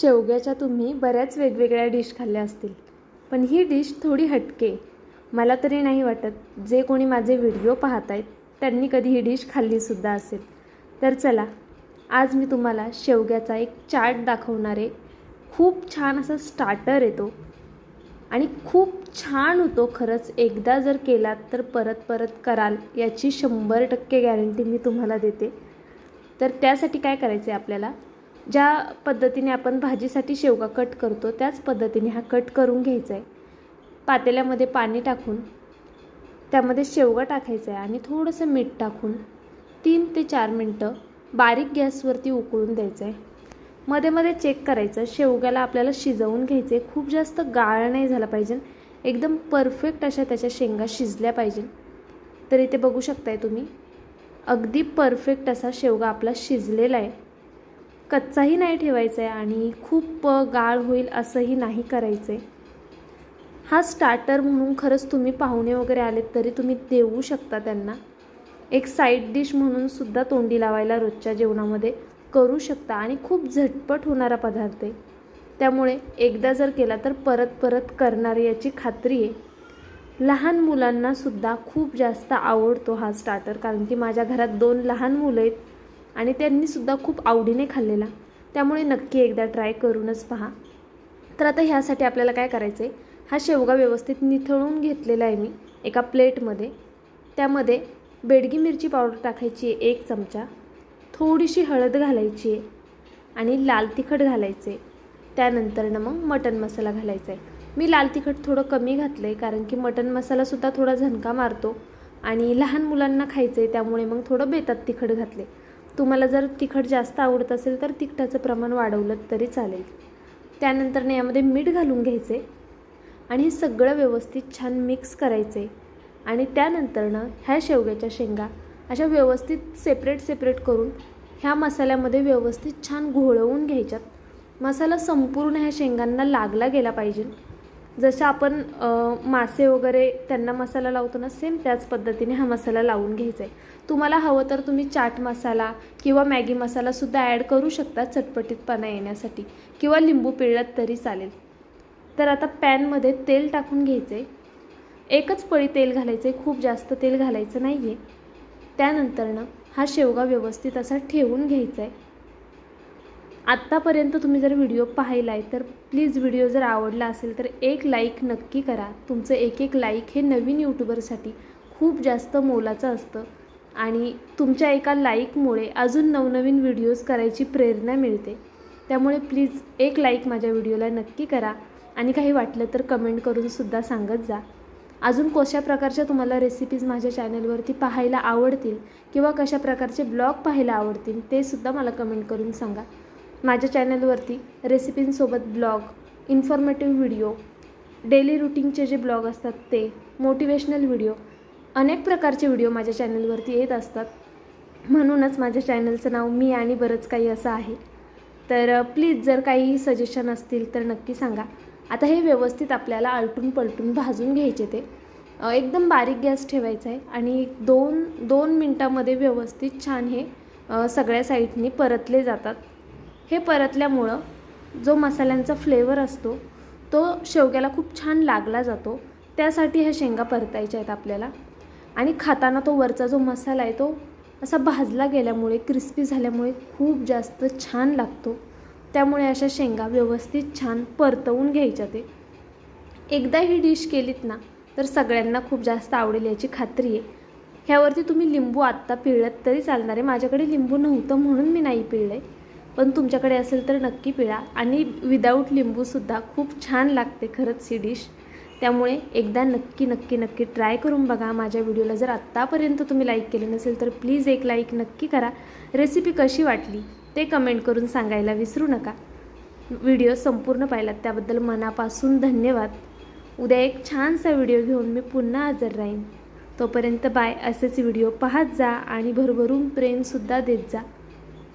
शेवग्याच्या तुम्ही बऱ्याच वेगवेगळ्या डिश खाल्ल्या असतील. पण ही डिश थोडी हटके. मला तरी नाही वाटत जे कोणी माझे व्हिडिओ पाहत आहेत त्यांनी कधी ही डिश खाल्लीसुद्धा असेल. तर चला आज मी तुम्हाला शेवग्याचा एक चाट दाखवणारे खूप छान असा स्टार्टर येतो. आणि खूप छान होतो खरंच. एकदा जर केलात तर परत परत कराल याची शंभर टक्के गॅरंटी मी तुम्हाला देते. तर त्यासाठी काय करायचं आहे आपल्याला? ज्या पद्धतीने आपण भाजीसाठी शेवगा कट करतो त्याच पद्धतीने हा कट करून घ्यायचा आहे. पातेल्यामध्ये पाणी टाकून त्यामध्ये शेवगा टाकायचा आहे आणि थोडंसं मीठ टाकून तीन ते चार मिनटं बारीक गॅसवरती उकळून द्यायचं आहे. मध्ये मध्ये चेक करायचं शेवग्याला आपल्याला शिजवून घ्यायचे खूप जास्त गाळ नाही झाला पाहिजे. एकदम परफेक्ट अशा त्याच्या शेंगा शिजल्या पाहिजे. तर इथे बघू शकताय तुम्ही अगदी परफेक्ट असा शेवगा आपला शिजलेला आहे. कच्चाही नाही ठेवायचा आहे आणि खूप गाळ होईल असंही नाही करायचं आहे हा स्टार्टर म्हणून खरंच तुम्ही पाहुणे वगैरे आलेत तरी तुम्ही देऊ शकता त्यांना. एक साईड डिश म्हणून सुद्धा तोंडी लावायला रोजच्या जेवणामध्ये करू शकता आणि खूप झटपट होणारा पदार्थ आहे. त्यामुळे एकदा जर केला तर परत परत करणार याची खात्री आहे. लहान मुलांनासुद्धा खूप जास्त आवडतो हा स्टार्टर कारण की माझ्या घरात दोन लहान मुलं आहेत. आणि त्यांनीसुद्धा खूप आवडीने खाल्लेला. त्यामुळे नक्की एकदा ट्राय करूनच पहा. तर आता ह्यासाठी आपल्याला काय करायचं आहे हा शेवगा व्यवस्थित निथळून घेतलेला आहे मी एका प्लेटमध्ये. त्यामध्ये बेडगी मिरची पावडर टाकायची आहे एक चमचा थोडीशी हळद घालायची आहे आणि लाल तिखट घालायचं आहे त्यानंतरनं मग मटण मसाला घालायचा आहे मी लाल तिखट थोडं कमी घातलं आहे कारण की मटन मसालासुद्धा थोडा झणका मारतो आणि लहान मुलांना खायचं आहे त्यामुळे मग थोडं बेतात तिखट घातले तुम्हाला जर तिखट जास्त आवडत असेल तर तिखटाचं प्रमाण वाढवलं तरी चालेल. त्यानंतरनं यामध्ये मीठ घालून घ्यायचे आणि हे सगळं व्यवस्थित छान मिक्स करायचे. आणि त्यानंतरनं ह्या शेवग्याच्या शेंगा अशा व्यवस्थित सेपरेट सेपरेट करून ह्या मसाल्यामध्ये व्यवस्थित छान घोळवून घ्यायच्यात. मसाला संपूर्ण ह्या शेंगांना लागला गेला पाहिजे. जसं आपण मासे वगैरे त्यांना मसाला लावतो ना सेम त्याच पद्धतीने हा मसाला लावून घ्यायचा आहे तुम्हाला हवं तर तुम्ही चाट मसाला किंवा मॅगी मसालासुद्धा ॲड करू शकता चटपटीतपणा येण्यासाठी. किंवा लिंबू पिळलात तरी चालेल. तर आता पॅनमध्ये तेल टाकून घ्यायचं आहे एकच पळी तेल घालायचं आहे खूप जास्त तेल घालायचं नाही आहे त्यानंतरनं हा शेवगा व्यवस्थित असा ठेवून घ्यायचा आहे आत्तापर्यंत तुम्ही जर व्हिडिओ पाहिला आहे तर प्लीज व्हिडिओ जर आवडला असेल तर एक लाईक नक्की करा. तुमचं एक एक लाईक हे नवीन यूट्यूबरसाठी खूप जास्त मोलाचं असतं आणि तुमच्या एका लाईकमुळे अजून नवनवीन व्हिडिओज करायची प्रेरणा मिळते. त्यामुळे प्लीज एक लाईक माझ्या व्हिडिओला नक्की करा आणि काही वाटलं तर कमेंट करूनसुद्धा सांगत जा. अजून कशा प्रकारच्या तुम्हाला रेसिपीज माझ्या चॅनलवरती पाहायला आवडतील किंवा कशा प्रकारचे ब्लॉग पाहायला आवडतील ते सुद्धा मला कमेंट करून सांगा. माझ्या चॅनलवरती रेसिपींसोबत ब्लॉग इन्फॉर्मेटिव्ह व्हिडिओ डेली रुटीनचे जे ब्लॉग असतात ते मोटिवेशनल व्हिडिओ अनेक प्रकारचे व्हिडिओ माझ्या चॅनलवरती येत असतात. म्हणूनच माझ्या चॅनलचं नाव मी आणि बरंच काही असं आहे. तर प्लीज जर काही सजेशन असतील तर नक्की सांगा. आता हे व्यवस्थित आपल्याला आलटून पलटून भाजून घ्यायचे ते. एकदम बारीक गॅस ठेवायचा आहे आणि दोन दोन मिनटामध्ये व्यवस्थित छान हे सगळ्या साईडनी परतले जातात. हे परतल्यामुळं जो मसाल्यांचा फ्लेवर असतो तो शेवग्याला खूप छान लागला जातो. त्यासाठी ह्या शेंगा परतायच्या आहेत आपल्याला. आणि खाताना तो वरचा जो मसाला आहे तो असा भाजला गेल्यामुळे क्रिस्पी झाल्यामुळे खूप जास्त छान लागतो. त्यामुळे अशा शेंगा व्यवस्थित छान परतवून घ्यायच्या ते. एकदा ही डिश केलीत ना तर सगळ्यांना खूप जास्त आवडेल याची खात्री आहे. ह्यावरती तुम्ही लिंबू आत्ता पिळत तरी चालणार आहे. माझ्याकडे लिंबू नव्हतं म्हणून मी नाही पिळलं आहे पण तुमच्याकडे असेल तर नक्की पिळा. आणि विदाऊट लिंबूसुद्धा खूप छान लागते खरंच ही डिश त्यामुळे एकदा नक्की नक्की नक्की ट्राय करून बघा. माझ्या व्हिडिओला जर आत्तापर्यंत तुम्ही लाईक केले नसेल तर प्लीज एक लाईक नक्की करा. रेसिपी कशी वाटली ते कमेंट करून सांगायला विसरू नका. व्हिडिओ संपूर्ण पाहिलात त्याबद्दल मनापासून धन्यवाद. उद्या एक छानसा व्हिडिओ घेऊन मी पुन्हा हजर राहीन. तोपर्यंत बाय असेच व्हिडिओ पाहत जा आणि भरभरून प्रेमसुद्धा देत जा.